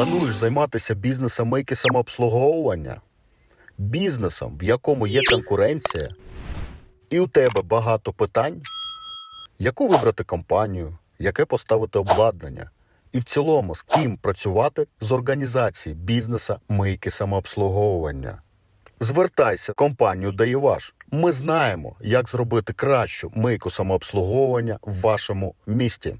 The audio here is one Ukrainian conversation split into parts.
Плануєш займатися бізнесом мийки самообслуговування? Бізнесом, в якому є конкуренція, і у тебе багато питань? Яку вибрати компанію, яке поставити обладнання? І в цілому з ким працювати з організації бізнеса мийки самообслуговування? Звертайся в компанію Даєваш. Ми знаємо, як зробити кращу мийку самообслуговування в вашому місті.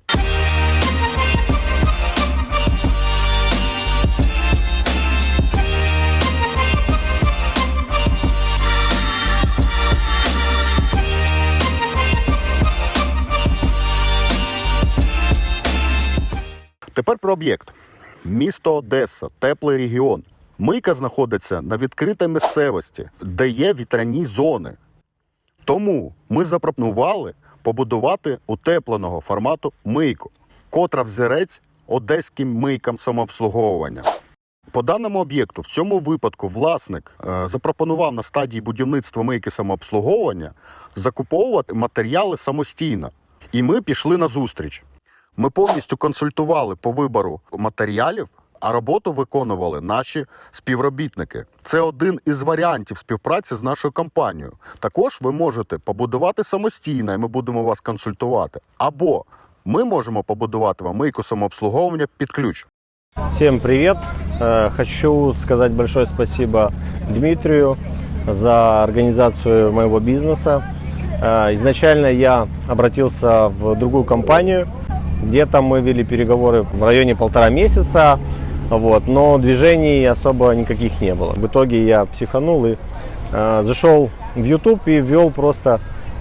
Тепер про об'єкт. Місто Одеса, теплий регіон. Мийка знаходиться на відкритій місцевості, де є вітряні зони. Тому ми запропонували побудувати утепленого формату мийку, котра взірець одеським мийкам самообслуговування. По даному об'єкту, в цьому випадку, власник е, запропонував на стадії будівництва мийки самообслуговування закуповувати матеріали самостійно. І ми пішли на зустріч. Ми повністю консультували по вибору матеріалів, а роботу виконували наші співробітники. Це один із варіантів співпраці з нашою компанією. Також ви можете побудувати самостійно, і ми будемо вас консультувати. Або ми можемо побудувати вам мийку самообслуговування під ключ. Всем привет! Э, Хочу сказать большое спасибо Дмитрию за организацию моего бизнеса. Э, Изначально я обратился в другую компанию, где-то мы вели переговоры в районе полтора месяца, вот, но движений особо никаких не было. В итоге я психанул и э, зашел в YouTube и ввел просто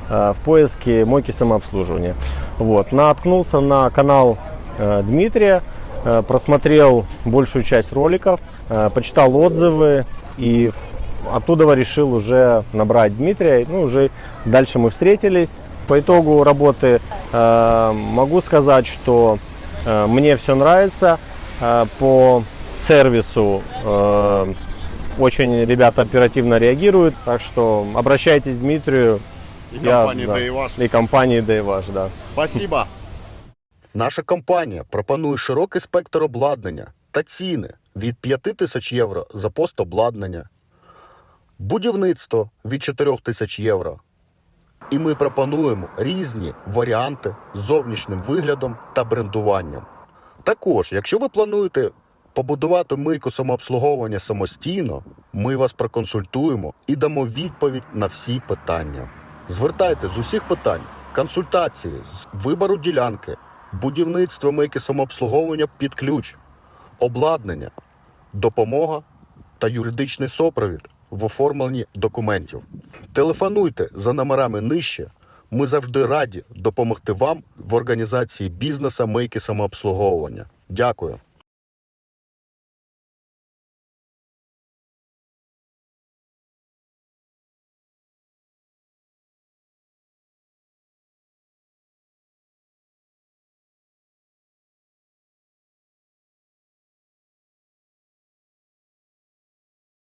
э, в поиске мойки самообслуживания. Вот, наткнулся на канал э, Дмитрия, э, просмотрел большую часть роликов, э, почитал отзывы и оттуда решил уже набрать Дмитрия. Ну, уже дальше мы встретились. По итогу работы э, могу сказать, что э, мне все нравится. Э, по сервису э, очень ребята оперативно реагируют, так что обращайтесь к Дмитрию. Я- да. И компании Дэйваш, да. Спасибо. Наша компанія пропонує широкий спектр обладнання та ціни від 5 тисяч євро за пост обладнання, будівництво від 4 тисяч євро. І ми пропонуємо різні варіанти з зовнішнім виглядом та брендуванням. Також, якщо ви плануєте побудувати мийку самообслуговування самостійно, ми вас проконсультуємо і дамо відповідь на всі питання. Звертайте з усіх питань, консультації з вибору ділянки, будівництво мийки самообслуговування під ключ, обладнання, допомога та юридичний супровід в оформленні документів. Телефонуйте за номерами нижче. Ми завжди раді допомогти вам в організації бізнеса мийки самообслуговування. Дякую.